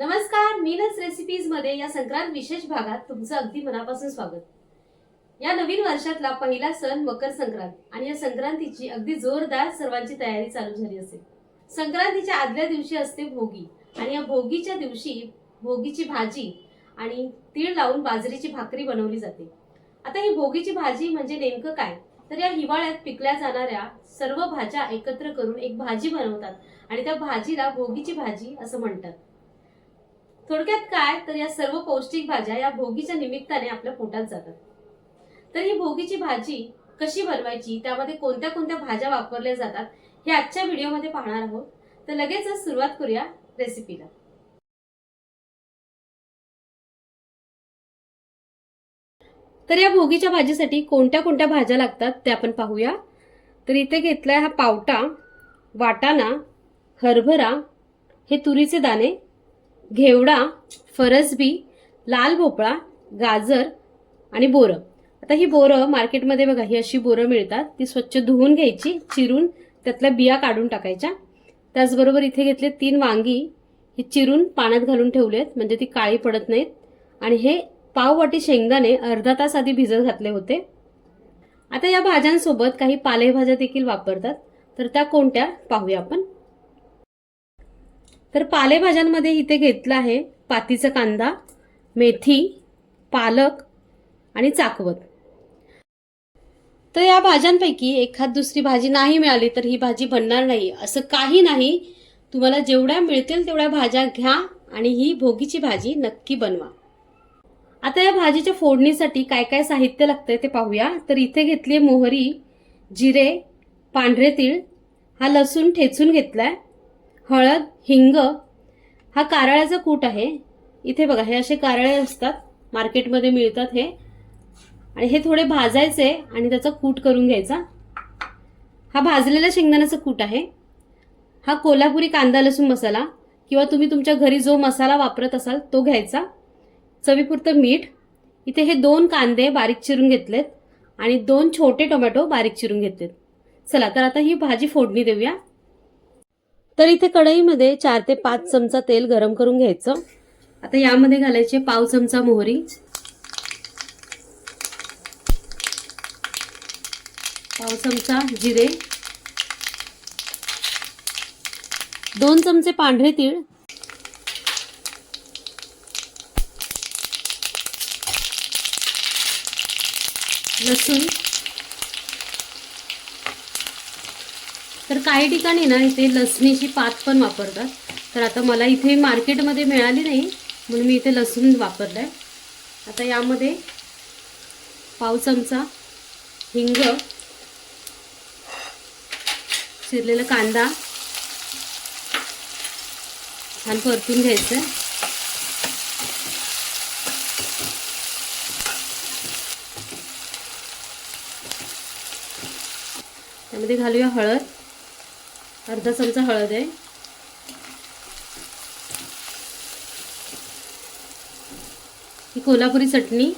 मीनस रेसिपीजमध्ये या संक्रांत विशेष भागात तुमचं अगदी मनापासून स्वागत. या नवीन वर्षातला पहिला सण मकर संक्रांत आणि या संक्रांतीची अगदी जोरदार सर्वांची तयारी चालू झाली असेल. संक्रांतीच्या आदल्या दिवशी असते भोगी आणि या भोगीच्या दिवशी भोगीची भाजी आणि तीळ लावून बाजरीची भाकरी बनवली जाते. आता ही भोगीची भाजी म्हणजे नेमकं काय? तर या हिवाळ्यात पिकल्या जाणाऱ्या सर्व भाज्या एकत्र करून एक भाजी बनवतात आणि त्या भाजीला भोगीची भाजी असं म्हणतात. थोडक्यात काय? तर या सर्व पौष्टिक भाज्या या भोगीच्या निमित्ताने आपल्या पोटात जातात. तर ही भोगीची भाजी कशी बनवायची? त्यामध्ये कोणत्या कोणत्या भाज्या वापरल्या जातात? हे आजच्या व्हिडिओमध्ये पाहणार आहोत. तर लगेचच सुरुवात करूया रेसिपीला. तर या भोगीच्या भाजीसाठी कोणत्या कोणत्या भाज्या लागतात ते आपण पाहूया. तर इथे घेतलाय हा पावटा वाटाणा हरभरा हे तुरीचे दाणे घेवडा फरसबी लाल भोपळा गाजर आणि बोरं. आता ही बोरं मार्केटमध्ये बघा ही अशी बोरं मिळतात. ती स्वच्छ धुवून घ्यायची चिरून त्यातल्या बिया काढून टाकायच्या. त्याचबरोबर इथे घेतले तीन वांगी ही चिरून पाण्यात घालून ठेवलेत म्हणजे ती काळी पडत नाहीत. आणि हे पाववाटी शेंगदाणे अर्धा तास आधी भिजत घातले होते. आता या भाज्यांसोबत काही पालेभाज्या देखील वापरतात. तर त्या कोणत्या पाहूया आपण. तर पालेभाज्यांमध्ये इथे घेतलं आहे पातीचा कांदा मेथी पालक आणि चाकवत. तर या भाज्यांपैकी एखाद दुसरी भाजी नाही मिळाली तर ही भाजी बनणार नाही. असं काही नाही. तुम्हाला जेवढ्या मिळतील तेवढ्या भाज्या घ्या आणि ही भोगीची भाजी नक्की बनवा. आता या भाजीच्या फोडणीसाठी काय काय साहित्य लागतंय ते पाहूया. तर इथे घेतली मोहरी जिरे पांढरे तीळ. हा लसूण ठेचून घेतलाय. हळद हिंग हा कारळ्याचा कूट आहे. इथे बघा हे असे कारळे असतात. मार्केटमध्ये मिळतात हे. आणि हे थोडे भाजायचे आणि त्याचा कूट करून घ्यायचा. हा भाजलेला शेंगदाण्याचा कूट आहे. हा कोल्हापुरी कांदा लसूण मसाला किंवा तुम्ही तुमच्या घरी जो मसाला वापरत असाल तो घ्यायचा. चवीपुरतं मीठ. इथे हे दोन कांदे बारीक चिरून घेतलेत आणि दोन छोटे टोमॅटो बारीक चिरून घेतलेत. चला तर आता ही भाजी फोडणी देऊया. तर इथे कढईमध्ये चार ते पाच चमचा तेल गरम करून घ्यायचं. आता यामध्ये घालायचे पाव चमचा मोहरी. पाव चमचा जिरे. दोन चमचे पांढरे तीळ. लसूण. तर काही ठिकाणी ना इथे लसणीची पात पण वापरतात. तर आता मला इथे मार्केटमध्ये मिळाली नाही म्हणून मी इथे लसूण वापरलाय. आता यामध्ये पाव चमचा हिंग चिरलेला कांदा छान परतून घ्यायचं. त्यामध्ये घालूया हळद. अर्धा चमचा हळद आहे. ही कोल्हापुरी चटणी.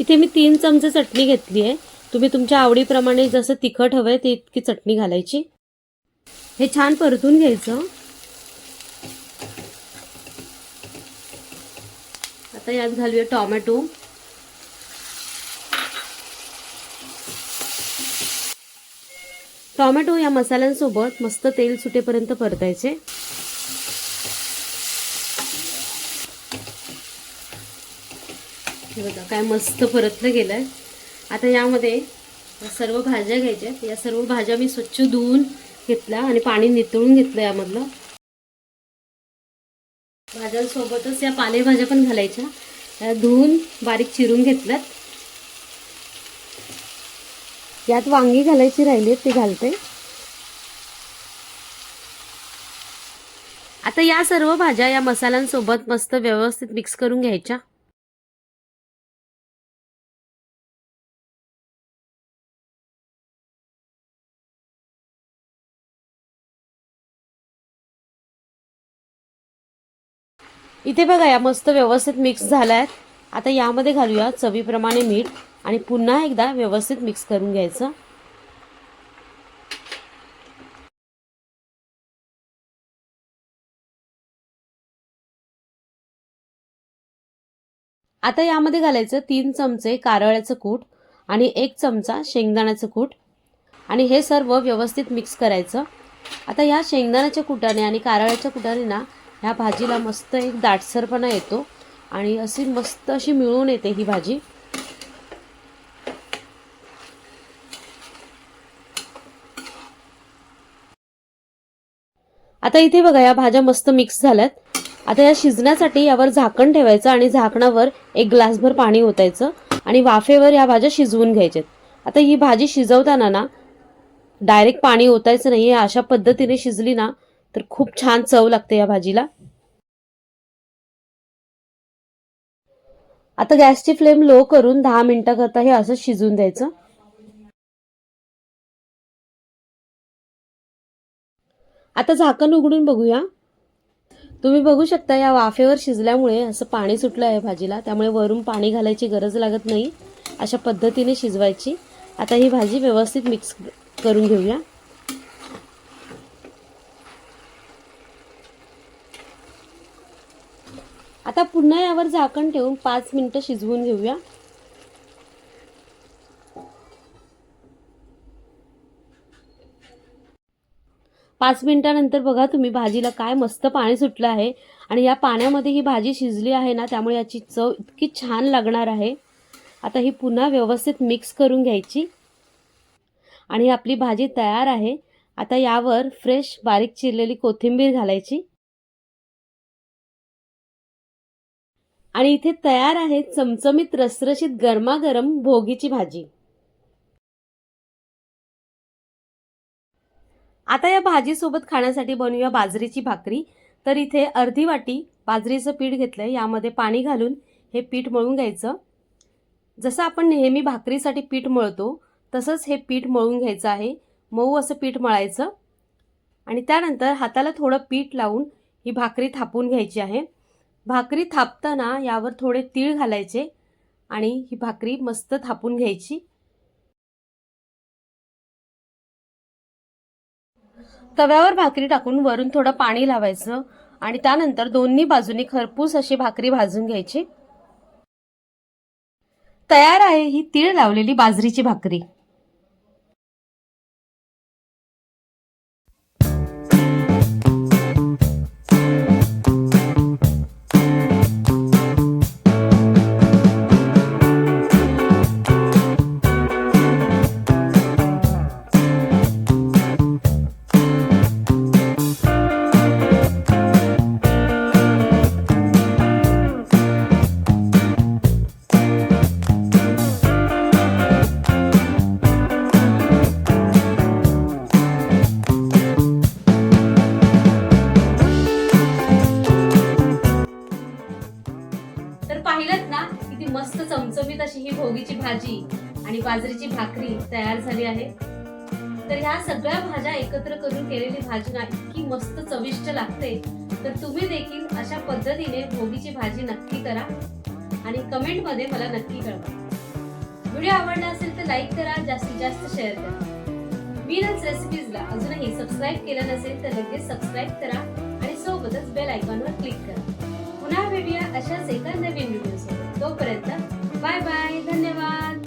इथे मी तीन चमचे चटणी घेतली आहे. तुम्ही तुमच्या आवडीप्रमाणे जसं तिखट हवंय ते इतकी चटणी घालायची. हे छान परतून घ्यायचं. आता यात घालूया टॉमॅटो. टॉमॅटो या मसाल्यांसोबत मस्त तेल सुटेपर्यंत परतायचे. बघा काय मस्त परतलं गेलंय. आता यामध्ये सर्व भाज्या घ्यायच्या या सर्व भाज्या मी स्वच्छ धुवून घेतल्या आणि पाणी नितळून घेतलं यामधलं. भाज्यांसोबतच या पालेभाज्या पण घालायच्या. या धुवून बारीक चिरून घेतल्यात. यात वांगी घालायची राहिली ती घालते. आता या सर्व भाज्या या मसाल्यांसोबत मस्त व्यवस्थित मिक्स करून घ्यायच्या. इथे बघा या मस्त व्यवस्थित मिक्स झाल्या आहेत आता यामध्ये घालूया चवीप्रमाणे मीठ. आणि पुन्हा एकदा व्यवस्थित मिक्स करून घ्यायचं. आता यामध्ये घालायचं तीन चमचे कारळ्याचं कूट आणि एक चमचा शेंगदाण्याचं कूट. आणि हे सर्व व्यवस्थित मिक्स करायचं. आता ह्या शेंगदाण्याच्या कुटाने आणि कारळ्याच्या कुटाने ना ह्या भाजीला मस्त एक दाटसरपणा येतो आणि अशी मस्त अशी मिळून येते ही भाजी. आता इथे बघा या भाज्या मस्त मिक्स झाल्यात. आता या शिजण्यासाठी यावर झाकण ठेवायचं आणि झाकणावर एक ग्लासभर पाणी ओतायचं आणि वाफेवर या भाज्या शिजवून घ्यायच्यात. आता ही भाजी शिजवताना ना डायरेक्ट पाणी ओतायचं नाही अशा पद्धतीने शिजली ना तर खूप छान चव लागते या भाजीला. आता गॅसची फ्लेम लो करून दहा मिनिटाकरता हे असं शिजून द्यायचं. आता झाकण उघडून बघूया. तुम्ही बघू शकता या वाफेवर शिजल्यामुळे असं पाणी सुटलं आहे भाजीला त्यामुळे वरून पाणी घालायची गरज लागत नाही. अशा पद्धतीने शिजवायची. आता ही भाजी व्यवस्थित मिक्स करून घेऊया. आता पुन्हा यावर झाकण ठेवून पाच मिनटं शिजवून घेऊया. पाच मिनिटानंतर बघा तुम्ही भाजीला काय मस्त पाणी सुटलं आहे. आणि या पाण्यामध्ये ही भाजी शिजली आहे ना त्यामुळे याची चव इतकी छान लागणार आहे. आता ही पुन्हा व्यवस्थित मिक्स करून घ्यायची. आणि आपली भाजी तयार आहे. आता यावर फ्रेश बारीक चिरलेली कोथिंबीर घालायची. आणि इथे तयार आहे चमचमीत रसरशीत गरमागरम भोगीची भाजी. आता या भाजीसोबत खाण्यासाठी बनवूया बाजरीची भाकरी. तर इथे अर्धी वाटी बाजरीचं पीठ घेतलं आहे यामध्ये पाणी घालून हे पीठ मळून घ्यायचं. जसं आपण नेहमी भाकरीसाठी पीठ मळतो तसंच हे पीठ मळून घ्यायचं आहे. मऊ असं पीठ मळायचं. आणि त्यानंतर हाताला थोडं पीठ लावून ही भाकरी थापून घ्यायची आहे. भाकरी थापताना यावर थोडे तीळ घालायचे आणि ही भाकरी मस्त थापून घ्यायची. तव्यावर भाकरी टाकून वरून थोडं पाणी लावायचं आणि त्यानंतर दोन्ही बाजूनी खरपूस अशी भाकरी भाजून घ्यायची. तयार आहे ही तीळ लावलेली बाजरीची भाकरी. तर पाहिलं ना किती मस्त चमचमीत अशी ही भोगीची भाजी आणि बाजरीची भाकरी तयार झाली आहे. तर ह्या सगळ्या भाज्या एकत्र करून केलेली भाजी ना इतकी मस्त चविष्ट लागते. तर तुम्ही देखील अशा पद्धतीने भोगीची भाजी नक्की करा आणि कमेंटमध्ये मला नक्की कळवा. व्हिडिओ आवडला असेल तर लाईक करा जास्तीत जास्त शेअर करा. वीरच रेसिपीजला अजूनही सबस्क्राईब केलं नसेल तर लगेच सबस्क्राईब करा आणि सोबतच बेल आयकॉनवर क्लिक करा. पुन्हा भेटूया अशाच एका नवीन व्हिडिओ तोपर्यंत बाय बाय धन्यवाद.